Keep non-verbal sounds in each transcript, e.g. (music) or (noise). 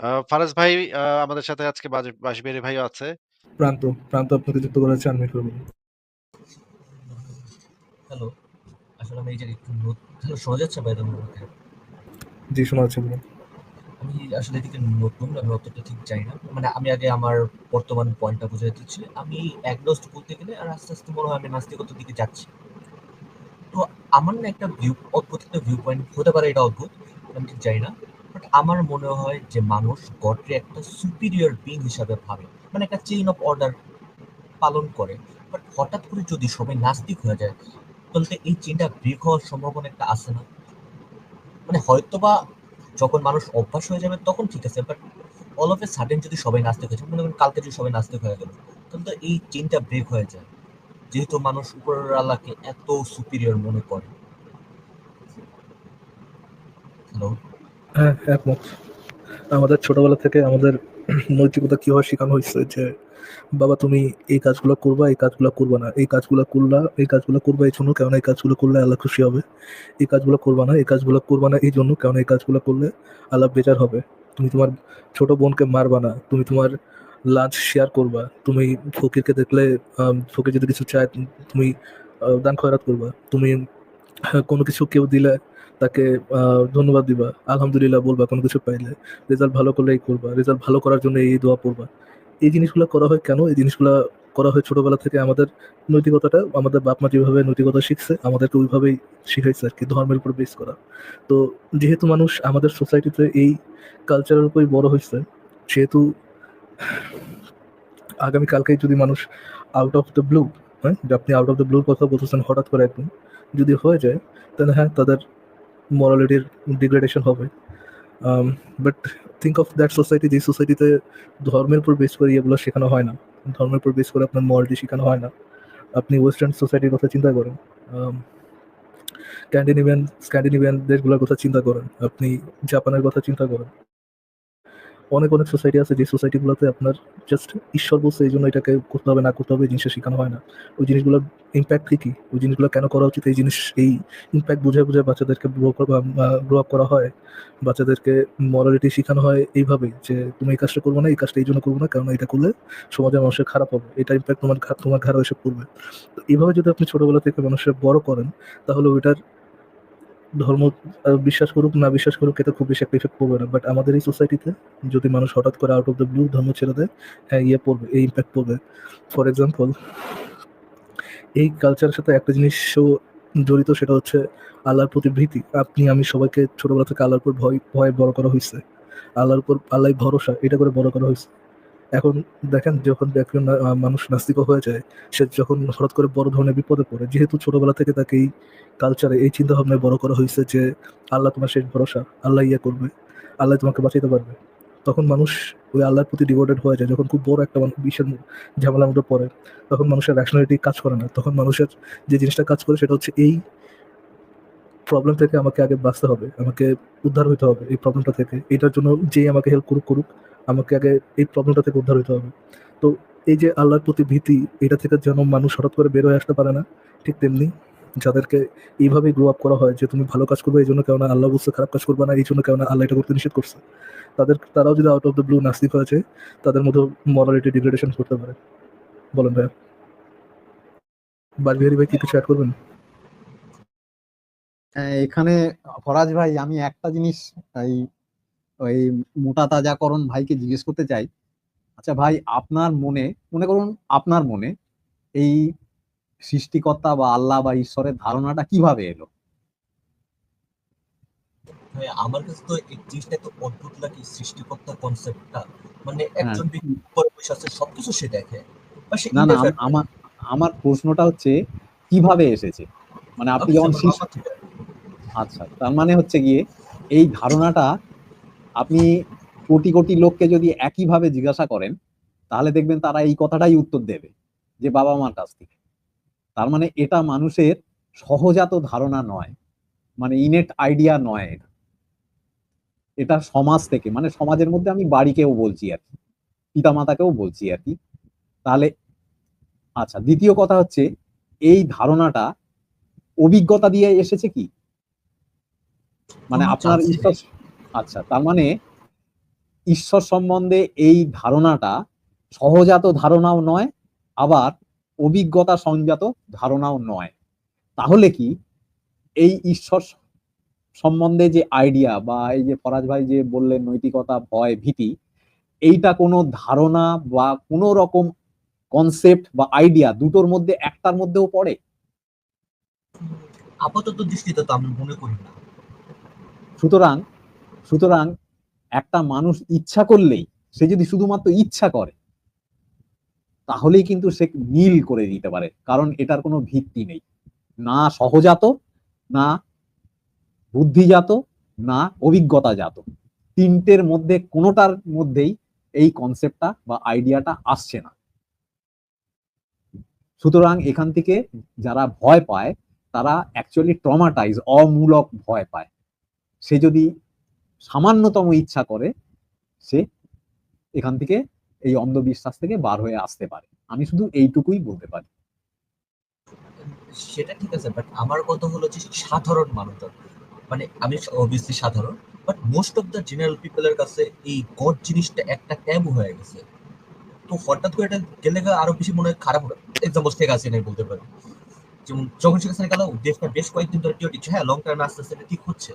আ ফারাজ ভাই আমাদের সাথে আজকে বাজ বাঁশবিহারী ভাইও আছে। প্রান্ত, প্রান্ত আপনাকে যুক্ত করা হচ্ছে আনমিউট হ্যালো। আসলে আমি এই যে একটু হ্যালো শোনা যাচ্ছে ভাইয়া আমাকে? জি, শোনা যাচ্ছে। আমি আসলে এদিকে নতুন, আমি অতটা ঠিক জানি না। মানে আমি আগে আমার বর্তমান পয়েন্টটা বুঝাই দিচ্ছি। আমি অ্যাগনোস্ট বলতে গেলে আর আস্তে, আস্তে মনে হয় আমি নাস্তিকতার দিকে যাচ্ছি। তো আমার না একটা ভিউ অদ্ভুত একটা ভিউ পয়েন্ট হতে পারে এটা অদ্ভুত। আমি ঠিক জানি না। বাট আমার মনে হয় যে মানুষ গডকে একটা সুপিরিয়র বিং হিসাবে ভাবে। মানে একটা চেইন অফ অর্ডার পালন করে। বাট হঠাৎ করে যদি সবাই নাস্তিক হয়ে যায়, তাহলে এই চেইনটা ব্রেক হওয়ার সম্ভাবনা একটা আছে না? মানে হয়তোবা যখন মানুষ অভ্যাস হয়ে যাবে তখন ঠিক আছে। But all of a sudden যদি সবাই নাস্তিক হয়ে যায়, মনে করেন কালকে যদি সবাই নাস্তিক হয়ে গেল, তাহলে তো এই চেইনটা ব্রেক হয়ে যায়। যেহেতু মানুষ উপরের আল্লাহকে এত সুপিরিয়র মনে করে। হ্যালো? হ্যাঁ, একমত। আমাদের ছোটবেলা থেকে আমাদের (clears throat) নৈতিকতা কীভাবে শেখানো হইছে যে, "বাবা তুমি এই কাজগুলা করবা, এই কাজগুলা করবা না। এই কাজগুলা করলা, এই কাজগুলা করবা এইজন্য কেননা এই কাজগুলো করলে আল্লাহ খুশি হবে। এই কাজগুলা করবা না, এই কাজগুলা করবা না এইজন্য কেননা এই কাজগুলা করলে আল্লাহ বেজার হবে। তুমি তোমার ছোট বোনকে মারবা না। তুমি তোমার লাঞ্চ শেয়ার করবা। তুমি ফকিরকে দেখলে ফকির যদি কিছু চায় তুমি দান খয়রাত করবা। তুমি কোনো কিছু কেউ দিলে তাকে ধন্যবাদ দিবা। আলহামদুলিল্লাহ বলবা কোনো কিছু পাইলে। রেজাল্ট ভালো করলে এই করবা। রেজাল্ট ভালো করার জন্য এই দোয়া পড়বা। এই জিনিসগুলো করা হয় কেন? এই জিনিসগুলা করা হয় ছোটবেলা থেকে আমাদের নৈতিকতাটা আমাদের বাপ-মা যেভাবে নৈতিকতা শিখছে আমাদেরকে ওইভাবেই শিখাইছে আর কি ধর্মের উপর বেস করা। তো যেহেতু মানুষ আমাদের সোসাইটিতে এই কালচারের উপরই বড় হয়েছে সেহেতু আগামী কালকেই যদি মানুষ আউট অফ দ্য ব্লু, হ্যাঁ? আপনি আউট অফ দ্য ব্লুর কথা বলতেছেন হঠাৎ করে একদম। যদি হয়ে যায় তাহলে হ্যাঁ, তাদের মোরালিটির ডিগ্রেডেশন হবে। But think of that society যে সোসাইটিতে ধর্মের উপর বেস করে এগুলো শেখানো হয় না। ধর্মের উপর বেস করে আপনার মরালিটি শেখানো হয় না। আপনি ওয়েস্টার্ন সোসাইটির কথা চিন্তা করেন। স্ক্যান্ডিনেভিয়ান স্ক্যান্ডিনেভিয়ান দেশগুলোর কথা চিন্তা করেন। আপনি জাপানের কথা চিন্তা করেন। অনেক, অনেক সোসাইটি আছে যে সোসাইটিগুলোতে আপনার জাস্ট ঈশ্বর বলছে এইজন্য এটাকে করতে হবে, না করতে হবে এই জিনিসটা শেখানো হয় না। ওই জিনিসগুলোর ইম্প্যাক্ট কি, কি? ওই জিনিসগুলো কেন করা উচিত এই জিনিস এই ইমপ্যাক্ট বুঝায়, বুঝায় বাচ্চাদেরকে গ্রো আপ করা হয়। বাচ্চাদেরকে মোরালিটি শেখানো হয় এইভাবেই যে, "তুমি এই কাজটা করবা না, এই কাজটা এই জন্য করব না। কেননা এটা করলে সমাজের মানুষের খারাপ হবে। এটা ইম্প্যাক্ট তোমার তোমার ঘাড়েও এসে পড়বে।" তো এভাবে যদি আপনি ছোটোবেলা থেকে মানুষের বড় করেন, তাহলে ওইটার ধর্ম বিশ্বাস করুক, না বিশ্বাস করুক এটা খুব বেশি একটা ইফেক্ট পড়বে না। বাট আমাদের এই সোসাইটিতে যদি মানুষ হঠাৎ করে আউট অফ দ্য ব্লু ধর্ম ছেড়ে দেয়, হ্যাঁ, ইয়ে পড়বে, এই ইমপ্যাক্ট পড়বে। ফর এক্সাম্পল এই কালচারের সাথে একটা জিনিসও জড়িত সেটা হচ্ছে আল্লাহর প্রতি ভীতি। আপনি আমি সবাইকে ছোটবেলা থেকে আল্লাহর উপর ভয় ভয়ে বড় করা হয়েছে আল্লাহর উপর আল্লাহ ভরসা এটা করে বড় করা হইছে। এখন দেখেন যখন আ মানুষ নাস্তিকও হয়ে যায়, সে যখন হঠাৎ করে বড় ধরনের বিপদে পড়ে, যেহেতু ছোটবেলা থেকে তাকে এই কালচারে এই চিন্তাভাবনায় বড় করা হয়েছে যে, আল্লাহ তোমার শেষ ভরসা। আল্লাহ ইয়ে করবে। আল্লাহ তোমাকে বাঁচাইতে পারবে। তখন মানুষ ওই আল্লাহর প্রতি ডিভোটেড হয়ে যায়। যখন খুব বড় একটা বিশাল ঝামেলার মধ্যে পড়ে, তখন মানুষের রেশনালিটি কাজ করে না। তখন মানুষের যে জিনিসটা কাজ করে সেটা হচ্ছে এই প্রবলেম থেকে আমাকে আগে বাঁচতে হবে। আমাকে উদ্ধার হইতে হবে এই প্রবলেমটা থেকে। এটার জন্য যেই আমাকে হেল্প করুক, করুক। আমাকে আগে এই প্রবলেমটা থেকে উদ্ধার হইতে হবে। তো এই যে আল্লাহর প্রতি ভীতি, এটা থেকে যেন মানুষ হঠাৎ করে বের হয়ে আসতে পারে না, ঠিক তেমনি যাদেরকে এইভাবেই গ্রো আপ করা হয় যে, "তুমি ভালো কাজ করবে এইজন্য কেননা আল্লাহ বুঝতে খারাপ কাজ করবে না এইজন্য কেননা আল্লাহ এটা করতে নিষেধ করছে।" তাদের তারাও যদি আউট অফ দ্য ব্লু নাস্তিক হয়ে যায়, তাদের মধ্যেও মোরালিটি ডিগ্রেডেশন করতে পারে। বলেন ভাইয়া? বাজবিহারী ভাই কি কিছু অ্যাড করবেন? এখানে ফরাজ ভাই আমি একটা জিনিস এই ওই মোটা তাজাকরণ ভাইকে জিজ্ঞেস করতে চাই। আচ্ছা ভাই আপনার মনে, মনে করুন আপনার মনে এই সৃষ্টিকর্তা বা আল্লাহ বা ঈশ্বরের ধারণাটা কীভাবে এলো? আমার কাছে তো এই জিনিসটা এত অদ্ভুত লাগে সৃষ্টিকর্তা কনসেপ্টটা। মানে হ্যাঁ। একজন ব্যক্তি উপরে বসে আছে সবকিছু সে দেখে। না, না। আমার আমার প্রশ্নটা হচ্ছে কীভাবে এসেছে? মানে আপনি যখন। আচ্ছা, তার মানে হচ্ছে গিয়ে এই ধারণাটা আপনি কোটি, কোটি লোককে যদি একইভাবে জিজ্ঞাসা করেন, তাহলে দেখবেন তারা এই কথাটাই উত্তর দেবে যে বাবা-মার কাছ থেকে। তার মানে এটা মানুষের সহজাত ধারণা নয়। মানে ইনেট আইডিয়া নয় এটা। এটা সমাজ থেকে মানে সমাজের মধ্যে আমি বাড়িকেও বলছি আরকি। পিতামাতাকেও বলছি আর কি তাহলে আচ্ছা দ্বিতীয় কথা হচ্ছে এই ধারণাটা অভিজ্ঞতা দিয়ে এসেছে কি? মানে আপনার। আচ্ছা তার মানে ঈশ্বর সম্বন্ধে এই ধারণাটা সহজাত ধারণাও নয় আবার অভিজ্ঞতা সংজাত ধারণাও নয়। তাহলে কি এই ঈশ্বর সম্বন্ধে যে আইডিয়া বা এই যে ফরাজ ভাই যে বললেন নৈতিকতা ভয় ভীতি এইটা কোনো ধারণা বা কোনো রকম কনসেপ্ট বা আইডিয়া দুটোর মধ্যে একটার মধ্যেও পড়ে? আপাতত দৃষ্টিতে তো আমি মনে করি না। সুতরাং সুতরাং একটা মানুষ ইচ্ছা করলেই সে যদি শুধুমাত্র ইচ্ছা করে, তাহলেই কিন্তু সে নীল করে দিতে পারে, কারণ এটার কোনো ভিত্তি নেই। না সহজাত, না বুদ্ধিজাত, না অভিজ্ঞতাজাত। তিনটের মধ্যে কোনোটার মধ্যেই এই কনসেপ্টটা বা আইডিয়াটা আসছে না। সুতরাং এখান থেকে যারা ভয় পায়, তারা অ্যাকচুয়ালি ট্রমাটাইজ অমূলক ভয় পায়। সে যদি সামান্যতম ইচ্ছা করে সে এখান থেকে এই অন্ধবিশ্বাস থেকে বার হয়ে আসতে পারে। আমি শুধু এইটুকুই বলতে পারি। সেটা ঠিক আছে বাট আমার কথা হলো যে সাধারণ মানুষজন। মানে আমি অবভিয়াসলি সাধারণ but most of the general পিপলের কাছে এই গড জিনিসটা একটা ট্যাবু হয়ে গেছে। তো হঠাৎ করে এটা গেলে আরও বেশি মনে হয় খারাপ হবে এক্সাম্পল আছে নাই বলতে পারি। যেমন যখন সেখানে গেল, দেশটা বেশ কয়েকদিন ধরে টিও দিচ্ছে হ্যাঁ লং টার্মে আস্তে আস্তে ঠিক হচ্ছে।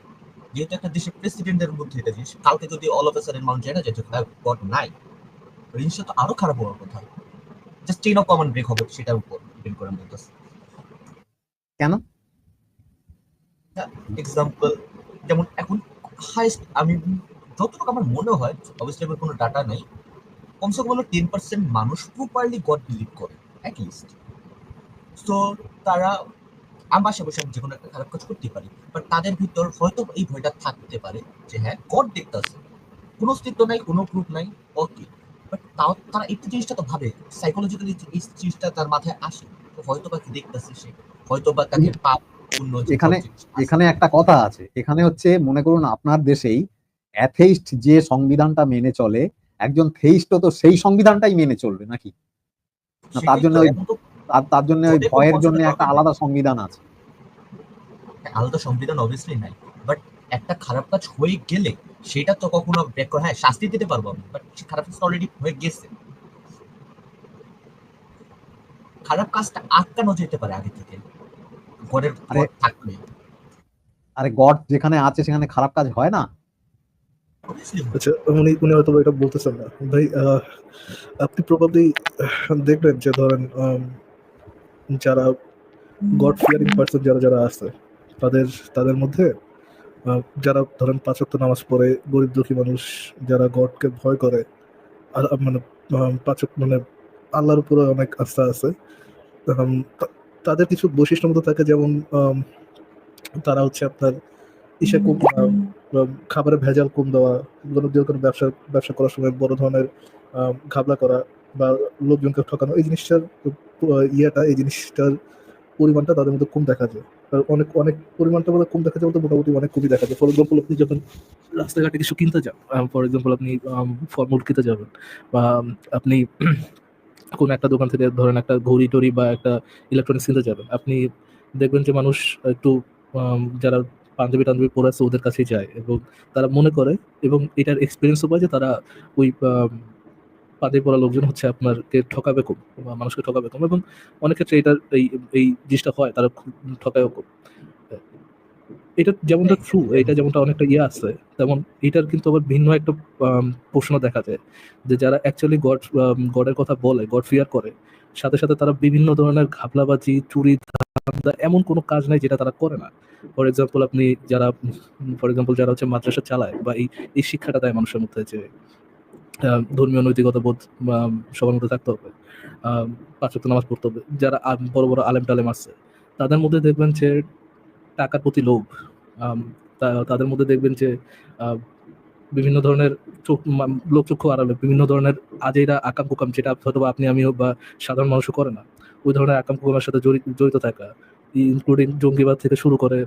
যেহেতু একটা দেশের প্রেসিডেন্টের মধ্যে এটা জিনিস কালকে যদি অল অফ সাডেন মানুষ জানে যে গড নাই জিনিসটা তো আরও খারাপ হওয়ার কথা। Just chain of common break হবে সেটার উপর ডিপেন্ড করে কেন? এক্সাম্পল যেমন এখন হাইস্ট আমি যতটুকু আমার মনে হয় অবশ্যই আমার কোনো ডাটা নেই কমসে কম হলো টেন পার্সেন্ট মানুষ প্রপারলি গড বিলিভ করে অ্যাট লিস্ট তো তারা আমার আশেপাশে আমি যে কোনো একটা খারাপ কাজ করতে পারি বাট তাদের ভিতর হয়তো এই ভয়টা থাকতে পারে যে হ্যাঁ গড দেখতেছে। কোনো অস্তিত্ব নাই কোনো প্রুফ নাই ওকে বাট তাও তারা জিনিসটা তো ভাবে সাইকোলজিক্যালি এই জিনিসটা তার মাথায় আসে তো হয়তো বা দেখতেছে সে হয়তো বা তাকে পাপ এখানে- এখানে একটা কথা আছে এখানে হচ্ছে মনে করুন আপনার দেশেই অ্যাথেইস্ট যে সংবিধানটা মেনে চলে একজন থেইস্ট তো সেই সংবিধানটাই মেনে চলবে নাকি? না, তার জন্য তো তার তার জন্য ওই ভয়ের জন্য একটা আলাদা সংবিধান আছে। আলাদা সংবিধান অবভিয়াসলি নাই বাট একটা খারাপ কাজ হয়ে গেলে সেটা তো কখনো ব্যাক করে হ্যাঁ শাস্তি দিতে পারব আমি বাট সে খারাপ কাজটা অলরেডি হয়ে গেছে। খারাপ কাজটা আটকানো যেতে পারে আগে থেকে আরে, ঘর থাকলে। আরে গড যেখানে আছে সেখানে খারাপ কাজ হয় না? আচ্ছা উনি উনি হয়তো এটা বলতেছেন না। ভাই আহ, আপনি প্রবাবলি দেখবেন যে ধরেন আম, যারা গড ফিয়ারিং পার্সন যারা যারা আছে তাদের তাদের মধ্যে যারা ধরেন পাঁচ নামাজ পড়ে গরিব দুঃখী মানুষ যারা গডকে ভয় করে আর মানে আহ, পাঁচ মানে আল্লাহর উপরে অনেক আস্থা আছে তাদের কিছু বৈশিষ্ট্য মতো থাকে যেমন তারা হচ্ছে আপনার ইসে কম খাবারে ভেজাল কম দেওয়া কোনো ব্যবসা ব্যবসা করার সময় বড় ধরনের ঘাবলা করা বা লোকজনকে ঠকানো, এই জিনিসটার ইয়েটা, এই জিনিসটার পরিমাণটা তাদের মধ্যে কম দেখা যায়। অনেক অনেক পরিমাণটা বলে কম দেখা যায় বলতে মোটামুটি অনেক কমই দেখা যায়। ফর এক্সাম্পল আপনি যখন রাস্তাঘাটে কিছু কিনতে যান ফর এক্সাম্পল আপনি ফলমূল খেতে যাবেন, বা আপনি (clears throat) কোনো একটা দোকান থেকে ধরেন একটা ঘড়ি টড়ি বা একটা ইলেকট্রনিক্স কিনতে যাবেন, আপনি দেখবেন যে মানুষ একটু যারা পাঞ্জাবি টাঞ্জাবি পরে আছে, ওদের কাছেই যায় এবং তারা মনে করে এবং এটার এক্সপিরিয়েন্সও পায় যে তারা ওই পাঞ্জাবি পরা লোকজন হচ্ছে আপনারকে ঠকাবে কম বা মানুষকে ঠকাবে কম এবং অনেক ক্ষেত্রে এটার এই এই জিনিসটা হয় তারা খুব ঠকায়ও কম এটা যেমনটা ট্রু এটা যেমনটা অনেকটা ইয়ে আছে তেমন এটার কিন্তু আবার ভিন্ন একটা প্রশ্ন দেখা যায় যে যারা অ্যাকচুয়ালি গড গডের কথা বলে গড ফিয়ার করে সাথে সাথে তারা বিভিন্ন ধরনের ঘাপলাবাজি চুরি এমন কোনো কাজ নাই যেটা তারা করে না। ফর এক্সাম্পল আপনি যারা ফর এক্সাম্পল যারা হচ্ছে মাদ্রাসা চালায় বা এই এই শিক্ষাটা দেয় মানুষের মধ্যে যে ধর্মীয় নৈতিকতা বোধ সবার মধ্যে থাকতে হবে। আহ, নামাজ পড়তে হবে। যারা বড় বড় আলেম টালেম আছে তাদের মধ্যে দেখবেন যে টাকার প্রতি লোভ তাদের মধ্যে দেখবেন যে বিভিন্ন ধরনের চোখ লোকচক্ষু আড়ালে বিভিন্ন ধরনের আজেরা আকাম কুকাম যেটা হয়তো আপনি হোক বা সাধারণ মানুষও করে না। ওই ধরনের আকাম কুকামের সাথে জড়িত থাকা ইনক্লুডিং জঙ্গিবাদ থেকে শুরু করে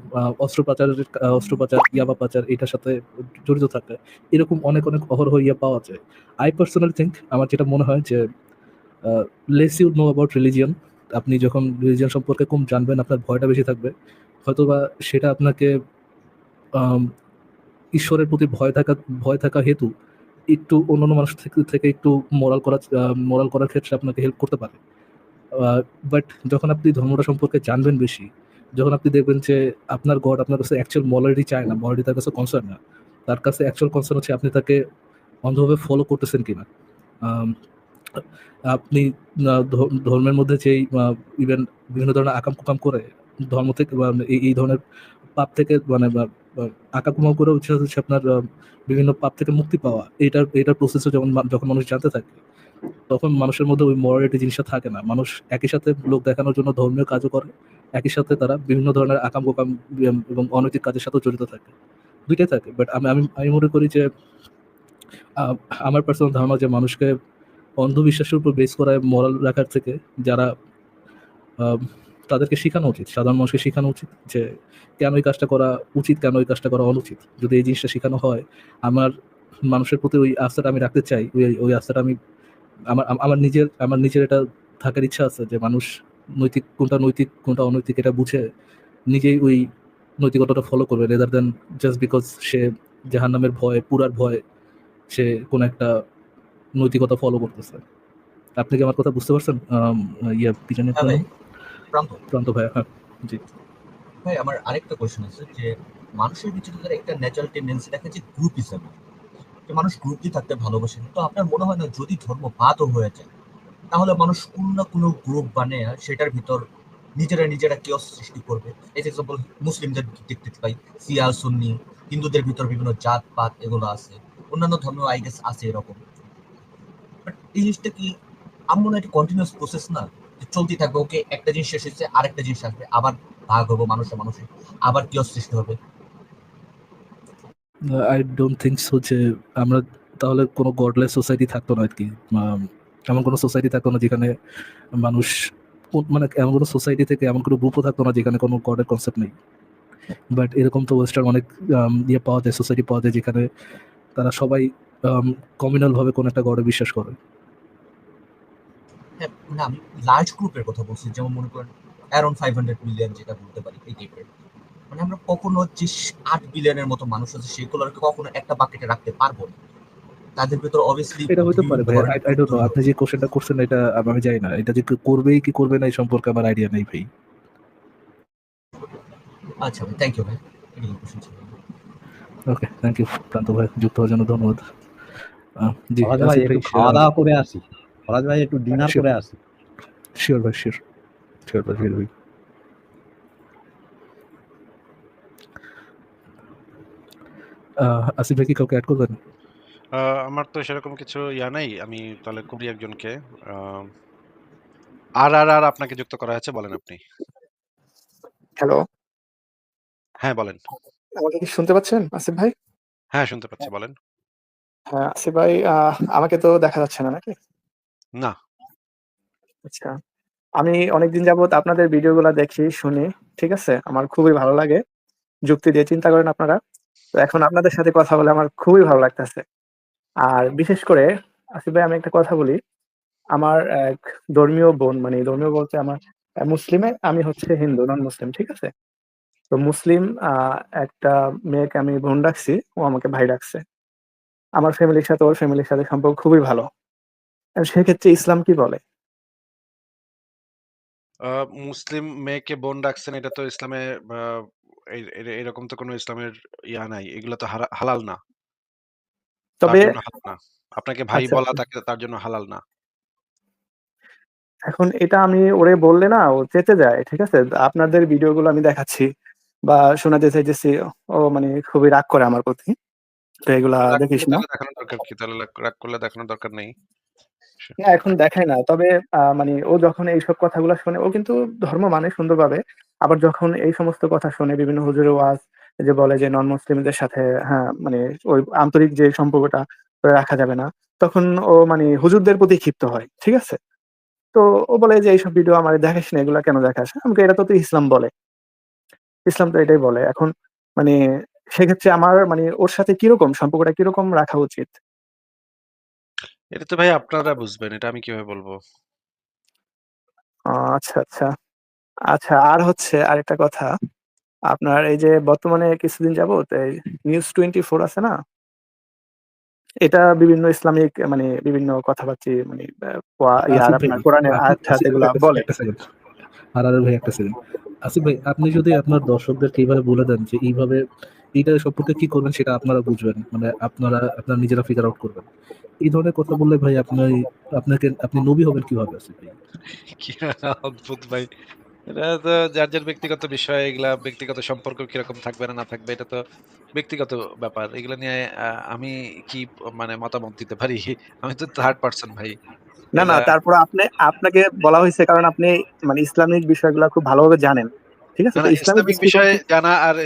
অস্ত্র পাচারের অস্ত্র পাচার ইয়াবা পাচার, এটার সাথে জড়িত থাকা। এরকম অনেক অনেক অহরহ ইয়ে পাওয়া যায়। আই পার্সোনালি থিঙ্ক আমার যেটা মনে হয় যে less you know about religion আপনি যখন রিলিজিয়ন সম্পর্কে কম জানবেন, আপনার ভয়টা বেশি থাকবে। হয়তোবা সেটা আপনাকে ঈশ্বরের প্রতি ভয় থাকা ভয় থাকা হেতু একটু অন্যান্য মানুষ থেকে একটু মোরাল করা মোরাল করার ক্ষেত্রে আপনাকে হেল্প করতে পারে। বাট যখন আপনি ধর্মটা সম্পর্কে জানবেন বেশি, যখন আপনি দেখবেন যে আপনার গড আপনার কাছে অ্যাকচুয়াল মরালিটি চায় না মরালিটি তার কাছে কনসার্ন না, তার কাছে অ্যাকচুয়াল কনসার্ন হচ্ছে আপনি তাকে অন্ধভাবে ফলো করতেছেন কিনা। আপনি ধর্মের মধ্যে যেই ইভেন বিভিন্ন ধরনের আকাম কুকাম করে, ধর্ম থেকে, বা এই ধরনের পাপ থেকে মানে বা আকাম করে হচ্ছে হচ্ছে আপনার বিভিন্ন পাপ থেকে মুক্তি পাওয়া, এইটার এইটার প্রসেসও যখন যখন মানুষ জানতে থাকে তখন মানুষের মধ্যে ওই মরালিটি জিনিসটা থাকে না। মানুষ একই সাথে লোক দেখানোর জন্য ধর্মীয় কাজও করে, একই সাথে তারা বিভিন্ন ধরনের আকাম কোকাম এবং অনৈতিক কাজের সাথেও জড়িত থাকে। দুইটাই থাকে। বাট আমি আমি আমি মনে করি যে আমার পার্সোনাল ধারণা যে মানুষকে অন্ধবিশ্বাসের উপর বেস করায় মরাল রাখার থেকে যারা তাদেরকে শেখানো উচিত। সাধারণ মানুষকে শেখানো উচিত যে, কেন এই কাজটা করা উচিত, কেন এই কাজটা করা অনুচিত? যদি এই জিনিসটা শেখানো হয়, আমার মানুষের প্রতি ওই আস্থাটা আমি রাখতে চাই, ওই ওই আস্থাটা আমি আমার আমার নিজের আমার নিজের এটা থাকার ইচ্ছা আছে যে মানুষ নৈতিক কোনটা নৈতিক কোনটা অনৈতিক এটা বুঝে নিজেই ওই নৈতিকতাটা ফলো করবে রেদার দেন জাস্ট বিকজ সে জাহান্নামের ভয় পুরার ভয় সে কোন একটা নৈতিকতা ফলো করতেছে। আপনি কি আমার কথা বুঝতে পারছেন? ইয়া পিছনে প্রান্ত। প্রান্ত ভাই হ্যাঁ জি। ভাই আমার আরেকটা কোশ্চেন আছে যে মানুষের ভিতরে একটা ন্যাচারাল টেন্ডেন্সি দেখা যে গ্রুপিজম যে মানুষ গ্রুপই থাকতে ভালোবাসে তো আপনার মনে হয় না যদি ধর্ম বাদও হয়ে যায়, তাহলে মানুষ কোনো না কোনো গ্রুপ বানিয়ে সেটার ভিতর নিজেরা নিজেরা কেউ সৃষ্টি করবে। এই যে এক্সাম্পল মুসলিমদের দেখতে পাই সিয়া সুন্নি, হিন্দুদের ভিতর বিভিন্ন জাত পাত এগুলো আছে, অন্যান্য ধর্ম আই গেস আছে এরকম। বাট এই জিনিসটা কি আমার মনে হয় একটা কন্টিনিউয়াস প্রসেস না? যে চলতেই থাকবে ওকে একটা জিনিস শেষ হচ্ছে আরেকটা জিনিস আসবে, আবার ভাগ হব মানুষে মানুষে, আবার কেউ সৃষ্টি হবে। আই ডোন্ট থিঙ্ক সো যে আমরা তাহলে কোনো গডলেস সোসাইটি থাকতো না আর কি এমন কোনো সোসাইটি থাকতো না যেখানে মানুষ মানে এমন কোনো সোসাইটি থেকে এমন কোনো গ্রুপও থাকতো না যেখানে কোনো গডের কনসেপ্ট নেই। বাট এরকম তো ওয়েস্টার্ন অনেক ইয়ে পাওয়া যায় সোসাইটি পাওয়া যায় যেখানে তারা সবাই কমিউনাল ভাবে কোনো একটা গডে বিশ্বাস করে। হ্যাঁ মানে আমি লার্জ গ্রুপের কথা বলছি, যেমন মনে করেন অ্যারাউন্ড ফাইভ হান্ড্রেড মিলিয়ন যেটা বলতে পারি, এই টাইপের মানে আমরা কখনো যে আট বিলিয়নের মতো মানুষ আছে সেগুলোকে কখনো একটা বাকেটে রাখতে পারব না। তাদের ভিতর অবভিয়াসলি এটা হতে পারে ভাই আই ডোন্ট নো আপনি যে কোশ্চেনটা করছেন এটা আমি জানি না। এটা যে কেউ করবেই কি করবে না এই সম্পর্কে আমার আইডিয়া নেই ভাই। আচ্ছা ভাই থ্যাংক ইউ ভাই। ওকে থ্যাংক ইউ প্রান্ত ভাই যুক্ত হওয়ার জন্য ধন্যবাদ। জি ভাই একটু খাওয়া দাওয়া করে আসি। ফরাজ ভাই একটু ডিনার করে আসি। শিওর ভাই শিওর শিওর ভাই শিওর ভাই। আসিফ ভাই কি কাউকে অ্যাড করবেন? আহ, আমার তো সেরকম কিছু ইয়া নেই। আমি তাহলে করি একজনকে। আর আর আর আপনাকে যুক্ত করা হয়েছে বলেন আপনি। হ্যালো হ্যাঁ বলেন। আমাকে কি শুনতে পাচ্ছেন আসিফ ভাই? হ্যাঁ শুনতে পাচ্ছি বলেন। হ্যাঁ আসিফ ভাই আহ, আমাকে তো দেখা যাচ্ছে না নাকি? না। আচ্ছা। আমি অনেকদিন যাবত আপনাদের ভিডিওগুলো দেখি শুনি ঠিক আছে? আমার খুবই ভালো লাগে। যুক্তি দিয়ে চিন্তা করেন আপনারা। তো এখন আপনাদের সাথে কথা বলে আমার খুবই ভালো লাগতেছে। আর বিশেষ করে, আসিফ ভাই, আমি একটা কথা বলি। আমার এক ধর্মীয় বোন মানে ধর্মীয় বলতে আমার মুসলিমে আমি হচ্ছে হিন্দু নন মুসলিম ঠিক আছে? তো মুসলিম একটা মেয়েকে আমি বোন ডাকছি, ও আমাকে ভাই ডাকছে। আমার ফ্যামিলির সাথে, ওর ফ্যামিলির সাথে সম্পর্ক খুবই ভালো। সেক্ষেত্রে ইসলাম কি বলে? মুসলিম মেয়েকে বোন ডাকছেন, এটা তো ইসলামে এরকম তো কোনো ইসলামের ইয়া নাই। এগুলো তো হালাল না। তবে আপনাকে ভাই আচ্ছা, বলা আচ্ছা। তাকে তার জন্য হালাল না। এখন এটা আমি ওরে বললে না ও চেতে যায় ঠিক আছে? আপনাদের ভিডিওগুলো আমি দেখাচ্ছি বা শোনাতে চাইতেছি। ও মানে খুবই রাগ করে আমার প্রতি। তো এগুলা দেখিস না। দেখানোর দরকার কি? তাহলে রাগ- করলে দেখানোর দরকার নেই। না এখন দেখায় না। তবে মানে ও যখন এইসব কথাগুলো শুনে ও কিন্তু ধর্ম মানে সুন্দরভাবে আবার যখন এই সমস্ত কথা শুনে বিভিন্ন হুজুরের ওয়াজ যে বলে যে নন মুসলিমদের সাথে হ্যাঁ মানে ওই আন্তরিক যে সম্পর্কটা রাখা যাবে না তখন ও মানে হুজুরদের প্রতি ক্ষিপ্ত হয় ঠিক আছে? তো ও বলে যে এইসব ভিডিও আমার দেখাস না এগুলা কেন দেখাস? আমাকে এটা তো তুই ইসলাম বলে। ইসলাম তো এটাই বলে। এখন মানে সেক্ষেত্রে আমার মানে ওর সাথে কীরকম সম্পর্কটা কীরকম রাখা উচিত? এটা তো ভাই আপনারা বুঝবেন এটা আমি কীভাবে বলব? আহ, আচ্ছা আচ্ছা। আচ্ছা আর হচ্ছে আরেকটা কথা। আপনার এই যে বর্তমানে কিছুদিন যাবত এই নিউজ টোয়েন্টি ফোর আছে না? এটা বিভিন্ন ইসলামিক মানে বিভিন্ন কথাবার্তা মানে কোরআনের আপনি- আয়াত আসিফ, বলে। আর আর ভাই একটা সেকেন্ড আসিফ ভাই আপনি যদি আপনার দর্শকদেরকে এইভাবে বলে দেন যে এইভাবে এইটা সম্পর্কে কি করবেন সেটা আপনারা বুঝবেন মানে আপনারা আপনারা নিজেরা ফিগার আউট করবেন। এই ধরনের কথা বললে ভাই আপনি আপনাকে আপনি নবী হবেন কীভাবে আসিফ ভাই? ভাই। এটা তো যার যার ব্যক্তিগত বিষয় এগুলা ব্যক্তিগত সম্পর্ক কীরকম থাকবে না না থাকবে এটা তো ব্যক্তিগত ব্যাপার। এগুলো নিয়ে আমি কি মানে মতামত দিতে পারি? (laughs) আমি তো থার্ড পার্সন ভাই। না না তারপর আপনি আপনাকে বলা হয়েছে কারণ আপনি মানে ইসলামিক বিষয়গুলো খুব ভালোভাবে জানেন। ঠিক আছে? ইসলামিক বিষয়ে জানা আর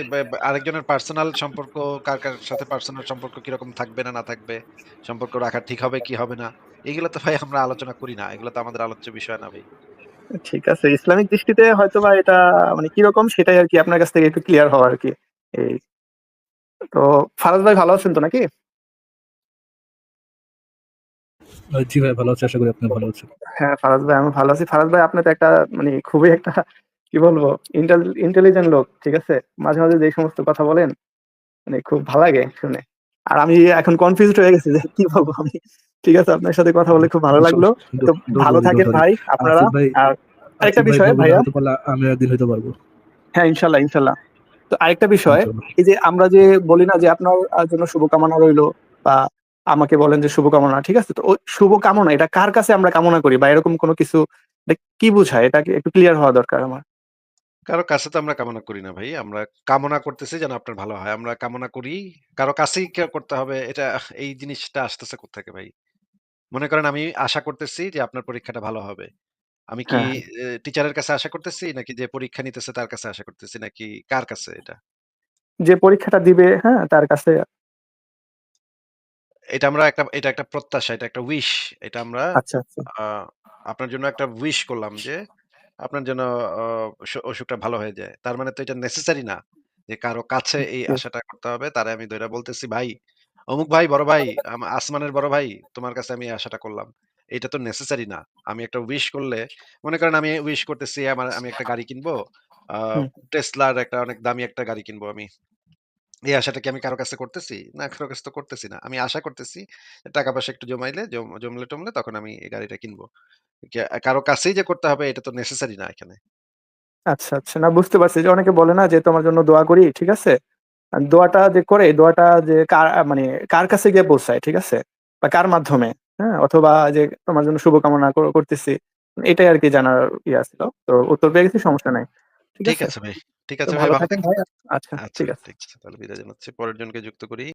আরেকজনের পার্সোনাল সম্পর্ক কার কার সাথে পার্সোনাল সম্পর্ক কীরকম থাকবে না না থাকবে সম্পর্ক রাখা ঠিক হবে কি হবে না এগুলো তো ভাই আমরা আলোচনা করি না। এগুলো তো আমাদের আলোচ্য বিষয় না ভাই। ঠিক আছে ইসলামিক দৃষ্টিতে হয়তো বা এটা মানে কীরকম সেটাই আর কি আপনার কাছ থেকে একটু ক্লিয়ার হওয়া আর কি। এই তো ফারাজ ভাই ভালো আছেন তো নাকি? জি ভাই ভালো আছি আশা করি আপনি ভালো আছেন। হ্যাঁ ফারাজ ভাই আমি ভালো আছি। ফারাজ ভাই আপনি তো একটা মানে খুবই একটা কি বলব ইন্টেলিজেন্ট লোক ঠিক আছে? মাঝে মাঝে যে সমস্ত কথা বলেন মানে খুব ভালো লাগে শুনে। আর আমি এখন কনফিউজড হয়ে গেছি যে কি বলব আমি। ঠিক আছে আপনার সাথে কথা বলে খুব ভালো লাগল। তো ভালো থাকেন ভাই আপনারা। আর আরেকটা বিষয় ভাইয়া। আমি একদিন হতে পারব। হ্যাঁ ইনশাল্লাহ ইনশাল্লাহ। তো আরেকটা বিষয় ইনশাআল্লাহ। এই যে আমরা যে বলি না যে আপনার জন্য শুভকামনা রইল বা আমাকে বলেন যে শুভকামনা ঠিক আছে? তো ওই শুভকামনা এটা কার কাছে আমরা কামনা করি বা এরকম কোনো কিছু কি বোঝায়? এটা একটু ক্লিয়ার হওয়া দরকার আমার। কারও কাছে তো আমরা কামনা করি না ভাই আমরা কামনা করতেছি যেন আপনার ভালো হয়। আমরা কামনা করি কারও কাছেই কে করতে হবে এটা এই জিনিসটা আসতেছে কোথেকে ভাই? মনে করেন আমি আশা করতেছি যে আপনার পরীক্ষাটা ভালো হবে। আমি কি হ্যাঁ। টিচারের কাছে আশা করতেছি নাকি যে পরীক্ষা নিতেছে তার কাছে আশা করতেছি নাকি কার কাছে এটা? যে পরীক্ষাটা দিবে হ্যাঁ তার কাছে। এটা আমরা একটা এটা একটা প্রত্যাশা এটা একটা উইশ এটা আমরা আচ্ছা আচ্ছা। আপনার জন্য একটা উইশ করলাম যে আপনার জন্য অসু- অসুখটা ভালো হয়ে যায়। তার মানে তো এটা নেসেসারি না যে কারও কাছে এই. আশাটা করতে হবে। তারে আমি ধরে বলতেছি ভাই অমুক ভাই বড় ভাই আসমানের বড় ভাই তোমার কাছে আমি আশাটা করলাম। এটা তো নেসেসারি না। আমি একটা উইশ করলে মনে করেন আমি উইশ করতেছি আমার আমি একটা গাড়ি কিনবো টেসলার একটা অনেক দামি একটা গাড়ি কিনবো আমি। এই আশাটা কি আমি কারও কাছে করতেছি? না কারও কাছে তো করতেছি না। আমি আশা করতেছি টাকা পয়সা একটু জমাইলে জমলে টমলে তখন আমি এই গাড়িটা কিনবো। কারও কাছেই যে করতে হবে এটা তো নেসেসারি না এখানে। আচ্ছা আচ্ছা। না বুঝতে পারছি যে অনেকে বলে না যে তোমার জন্য দোয়া করি ঠিক আছে? দোয়াটা যে করে দোয়াটা যে কার মানে কার কাছে গিয়ে পৌঁছায় ঠিক আছে? বা কার মাধ্যমে হ্যাঁ? অথবা যে তোমার জন্য শুভকামনা করতেছি এটাই আর কি জানার ইয়ে ছিল। তো উত্তর পেয়ে গেছি সমস্যা নাই। ঠিক আছে? ভাই ঠিক আছে ভাই। আচ্ছা আচ্ছা ঠিক আছে। ঠিক আছে তাহলে বিদায় জানাচ্ছি। পরের জনকে যুক্ত করি।